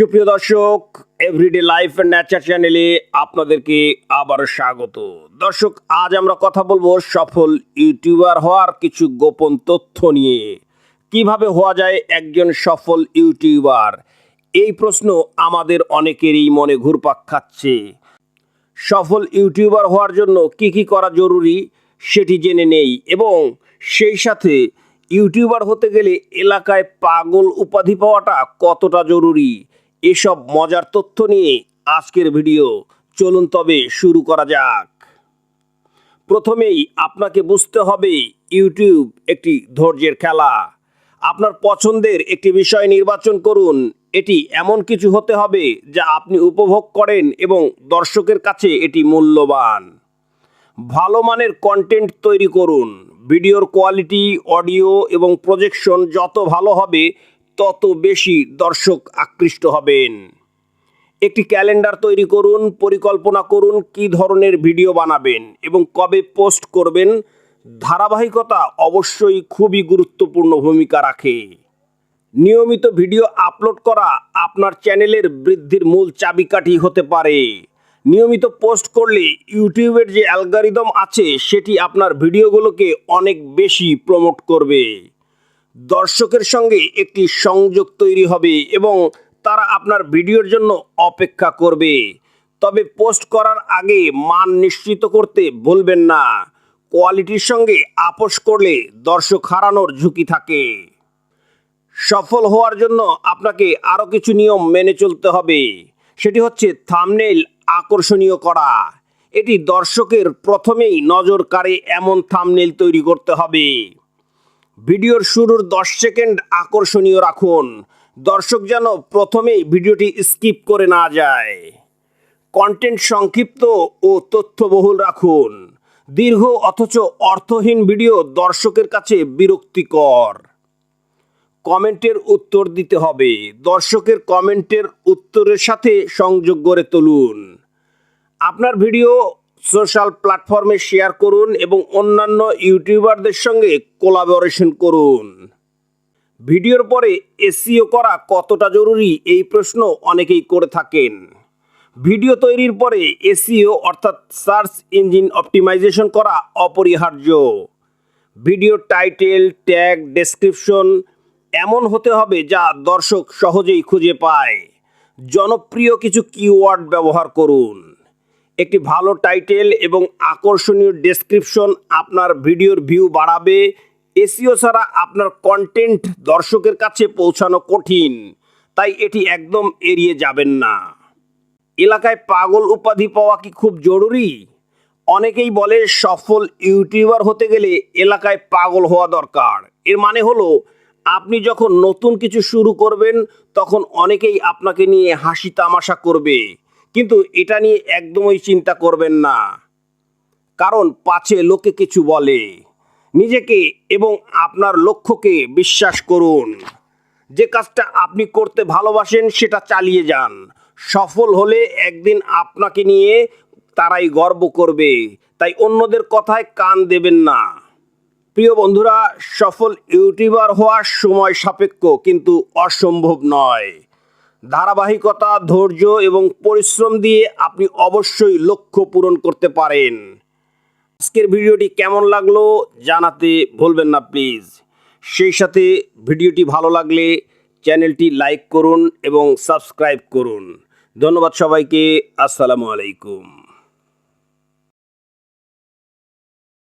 সুপ্রিয় দর্শক everyday life and nature চ্যানেলে আপনাদেরকে আবারও স্বাগত। দর্শক, আজ আমরা কথা বলব সফল ইউটিউবার হওয়ার কিছু গোপন তথ্য নিয়ে। কীভাবে হওয়া যায় একজন সফল ইউটিউবার? এই প্রশ্ন আমাদের অনেকেরই মনে ঘুরপাক খাচ্ছে। সফল ইউটিউবার হওয়ার জন্য কি কি করা জরুরি সেটি জেনে নেই এবং সেই সাথে ইউটিউবার হতে গেলে এলাকায় পাগল উপাধি পাওয়াটা কতটা জরুরি এসব মজার তথ্য নিয়ে আজকের ভিডিও। চলুন তবে শুরু করা যাক। প্রথমেই আপনাকে বুঝতে হবে, ইউটিউব একটি ধৈর্যের খেলা। আপনার পছন্দের একটি বিষয় নির্বাচন করুন। এটি এমন কিছু হতে হবে যা আপনি উপভোগ করেন এবং দর্শকের কাছে এটি মূল্যবান। ভালো মানের কন্টেন্ট তৈরি করুন। ভিডিওর কোয়ালিটি অডিও এবং প্রজেকশন যত ভালো হবে তত বেশি দর্শক আকৃষ্ট হবেন। একটি ক্যালেন্ডার তৈরি করুন, পরিকল্পনা করুন, কী ধরনের ভিডিও বানাবেন এবং কবে পোস্ট করবেন। ধারাবাহিকতা অবশ্যই খুবই গুরুত্বপূর্ণ ভূমিকা রাখে। নিয়মিত ভিডিও আপলোড করা আপনার চ্যানেলের বৃদ্ধির মূল চাবিকাঠি হতে পারে। নিয়মিত পোস্ট করলে ইউটিউবের যে অ্যালগারিদম আছে, সেটি আপনার ভিডিওগুলোকে অনেক বেশি প্রমোট করবে। দর্শকের সঙ্গে একটি সংযোগ তৈরি হবে এবং তারা আপনার ভিডিওর জন্য অপেক্ষা করবে। তবে পোস্ট করার আগে মান নিশ্চিত করতে ভুলবেন না। কোয়ালিটির সঙ্গে আপোষ করলে দর্শক হারানোর ঝুঁকি থাকে। সফল হওয়ার জন্য আপনাকে আরও কিছু নিয়ম মেনে চলতে হবে। সেটি হচ্ছে থামনেল আকর্ষণীয় করা। এটি দর্শকের প্রথমেই নজর কাড়ে এমন থামনেল তৈরি করতে হবে। ভিডিওর শুরুর দশ সেকেন্ড আকর্ষণীয় রাখুন। দর্শক যেন প্রথমেই ভিডিওটি স্কিপ করে না যায়। কন্টেন্ট সংক্ষিপ্ত ও তথ্যবহুল রাখুন। দীর্ঘ অথচ অর্থহীন ভিডিও দর্শকের কাছে বিরক্তিকর। কমেন্টের উত্তর দিতে হবে। দর্শকের কমেন্টের উত্তরের সাথে সংযোগ গড়ে তুলুন। আপনার ভিডিও সোশ্যাল প্ল্যাটফর্মে শেয়ার করুন এবং অন্যান্য ইউটিউবারদের সঙ্গে কোলাবোরেশন করুন। ভিডিওর পরে এসিও করা কতটা জরুরি এই প্রশ্ন অনেকেই করে থাকেন। ভিডিও তৈরির পরে এসিও অর্থাৎ সার্চ ইঞ্জিন অপটিমাইজেশন করা অপরিহার্য। ভিডিও টাইটেল, ট্যাগ, ডেসক্রিপশন এমন হতে হবে যা দর্শক সহজেই খুঁজে পায়। জনপ্রিয় কিছু কিওয়ার্ড ব্যবহার করুন। একটি ভালো টাইটেল এবং আকর্ষণীয় ডেসক্রিপশন আপনার ভিডিওর ভিউ বাড়াবে। এসিও ছাড়া আপনার কন্টেন্ট দর্শকের কাছে পৌঁছানো কঠিন, তাই এটি একদম এড়িয়ে যাবেন না। এলাকায় পাগল উপাধি পাওয়া কি খুব জরুরি? অনেকেই বলে সফল ইউটিউবার হতে গেলে এলাকায় পাগল হওয়া দরকার। এর মানে হলো, আপনি যখন নতুন কিছু শুরু করবেন, তখন অনেকেই আপনাকে নিয়ে হাসি তামাশা করবে। কিন্তু এটা নিয়ে একদমই চিন্তা করবেন না। কারণ পাছে লোকে কিছু বলে। নিজেকে এবং আপনার লক্ষ্যকে বিশ্বাস করুন। যে কাজটা আপনি করতে ভালোবাসেন, সেটা চালিয়ে যান। সফল হলে একদিন আপনাকে নিয়ে তারাই গর্ব করবে। তাই অন্যদের কথায় কান দেবেন না। প্রিয় বন্ধুরা, সফল ইউটিউবার হওয়ার সময় সাপেক্ষ, কিন্তু অসম্ভব নয়। ধারাবাহিকতা, ধৈর্য এবং পরিশ্রম দিয়ে আপনি অবশ্যই লক্ষ্য পূরণ করতে পারেন। আজকের ভিডিওটি কেমন লাগল জানাতে ভুলবেন না প্লিজ। সেই সাথে ভিডিওটি ভালো লাগলে চ্যানেলটি লাইক করুন এবং সাবস্ক্রাইব করুন। ধন্যবাদ সবাইকে। আসসালামু আলাইকুম।